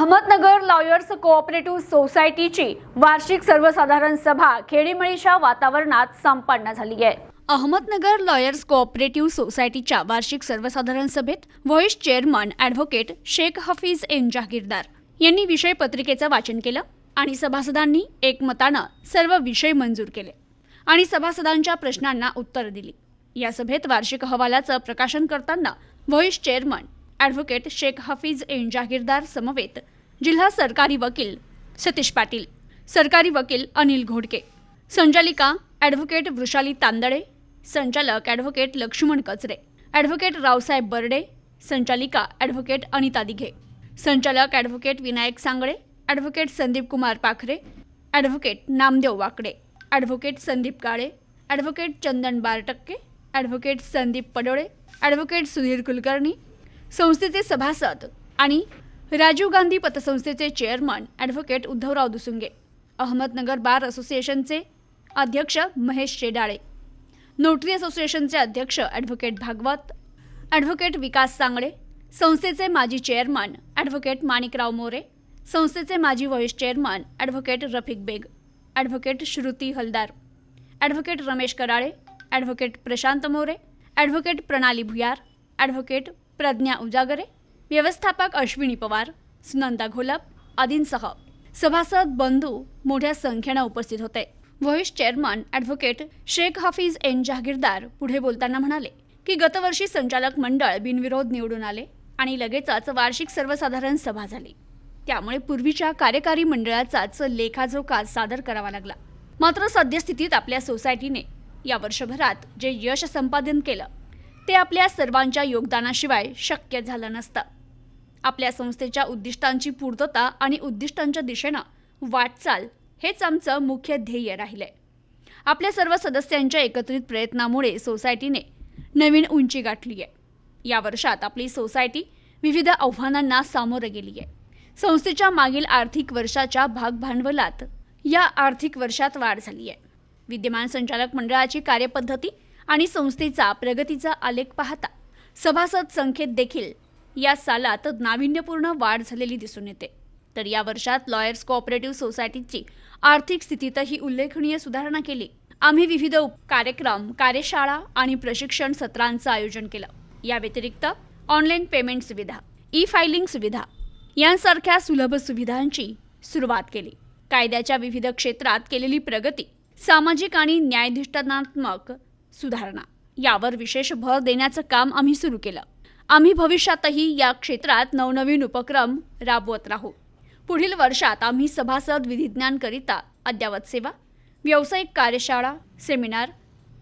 Ahmednagar lawyers cooperative सोसायटीची वार्षिक सर्वसाधारण सभा खेडीमळीच्या वातावरणात संपन्न झाली आहे. अहमदनगर लॉयर्स कोऑपरेटिव्ह सोसायटीच्या वार्षिक सर्वसाधारण सभेत vice chairman advocate Shaikh Hafeez N Jahagirdar यांनी विषय पत्रिकेचं वाचन केलं आणि सभासदांनी एकमतानं सर्व विषय मंजूर केले आणि सभासदांच्या प्रश्नांना उत्तर दिली. या सभेत वार्षिक अहवालाचं प्रकाशन करताना vice chairman advocate Shaikh Hafeez N Jahagirdar समवेत जिल्हा सरकारी वकील सतीश पाटील सरकारी वकील अनिल घोडके संचालिका ॲडव्होकेट वृषाली तांदळे संचालक ॲडव्होकेट लक्ष्मण कचरे ॲडव्होकेट रावसाहेब बर्डे संचालिका ॲडव्होकेट अनिता दिघे संचालक advocate Vinayak Sangle advocate Sandeep Kumar Pakhare advocate Namdev Wakade advocate Sandeep Kale advocate Chandan Bartakke advocate Sandeep Padole advocate Sudhir Kulkarni संस्थेचे सभासद आणि Rajiv Gandhi पतसंस्थेचे chairman advocate Uddhavrao Dusunge Ahmednagar bar असोसिएशनचे अध्यक्ष Mahesh Shedale notary असोसिएशनचे अध्यक्ष advocate Bhagwat advocate Vikas Sangle संस्थेचे माजी chairman advocate Manikrao More संस्थेचे माजी vice chairman advocate Rafiq Baig advocate Shruti Haldar advocate Ramesh Karale advocate Prashant More advocate Pranali Bhuyar advocate Pragya Ujagare व्यवस्थापक अश्विनी पवार सुनंदा घोलप आदींसह सभासद बंधू मोठ्या संख्येनं उपस्थित होते. Vice chairman advocate Shaikh Hafiz N Jahagirdar पुढे बोलताना म्हणाले की गतवर्षी संचालक मंडळ बिनविरोध निवडून आले आणि लगेचच वार्षिक सर्वसाधारण सभा झाली. त्यामुळे पूर्वीच्या कार्यकारी मंडळाचाच लेखाजोखा सादर करावा लागला. मात्र सद्यस्थितीत आपल्या सोसायटीने या वर्षभरात जे यश संपादन केलं ते आपल्या सर्वांच्या योगदानाशिवाय शक्य झालं नसतं. आपल्या संस्थेच्या उद्दिष्टांची पूर्तता आणि उद्दिष्टांच्या दिशेनं वाटचाल हेच आमचं मुख्य ध्येय राहिलं आहे आपल्या सर्व सदस्यांच्या एकत्रित प्रयत्नामुळे सोसायटीने नवीन उंची गाठली आहे या वर्षात आपली सोसायटी विविध आव्हानांना सामोरं गेली आहे संस्थेच्या मागील आर्थिक वर्षाच्या भागभांडवलात या आर्थिक वर्षात वाढ झाली आहे विद्यमान संचालक मंडळाची कार्यपद्धती आणि संस्थेचा प्रगतीचा आलेख पाहता सभासद संख्येत देखील या सालात नाविन्यपूर्ण वाढ झालेली दिसून येते. तर या वर्षात लॉयर्स कोऑपरेटिव्ह सोसायटीची आर्थिक स्थितीतही उल्लेखनीय सुधारणा केली. आम्ही विविध उप- कार्यक्रम कार्यशाळा आणि प्रशिक्षण सत्रांचं आयोजन केलं. या व्यतिरिक्त ऑनलाईन पेमेंट सुविधा ई फायलिंग सुविधा यांसारख्या सुलभ सुविधांची सुरुवात केली. कायद्याच्या विविध क्षेत्रात केलेली प्रगती सामाजिक आणि न्यायाधिष्ठानात्मक सुधारणा. यावर विशेष भर देण्याचं काम आम्ही सुरू केलं. आम्ही भविष्यातही या क्षेत्रात नवनवीन उपक्रम राबवत राहू. पुढील वर्षात आम्ही सभासद विधिज्ञानकरिता अद्ययावत सेवा व्यावसायिक कार्यशाळा सेमिनार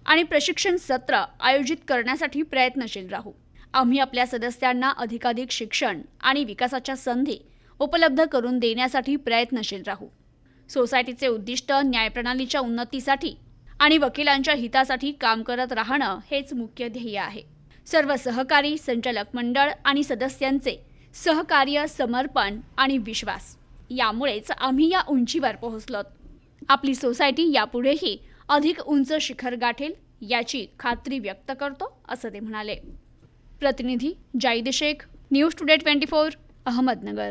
आणि प्रशिक्षण सत्र आयोजित करण्यासाठी प्रयत्नशील राहू. आम्ही आपल्या सदस्यांना अधिकाधिक शिक्षण आणि विकासाच्या संधी उपलब्ध करून देण्यासाठी प्रयत्नशील राहू. सोसायटीचे उद्दिष्ट न्यायप्रणालीच्या उन्नतीसाठी आणि वकिलांच्या हितासाठी काम करत राहणं हेच मुख्य ध्येय आहे. सर्व सहकारी संचालक मंडळ आणि सदस्यांचे सहकार्य समर्पण आणि विश्वास. यामुळेच आम्ही या उंचीवर पोहोचलो. आपली सोसायटी यापुढेही अधिक उंच शिखर गाठेल याची खात्री व्यक्त करतो असं ते म्हणाले. प्रतिनिधी Zaid Shaikh news today twenty four Ahmednagar.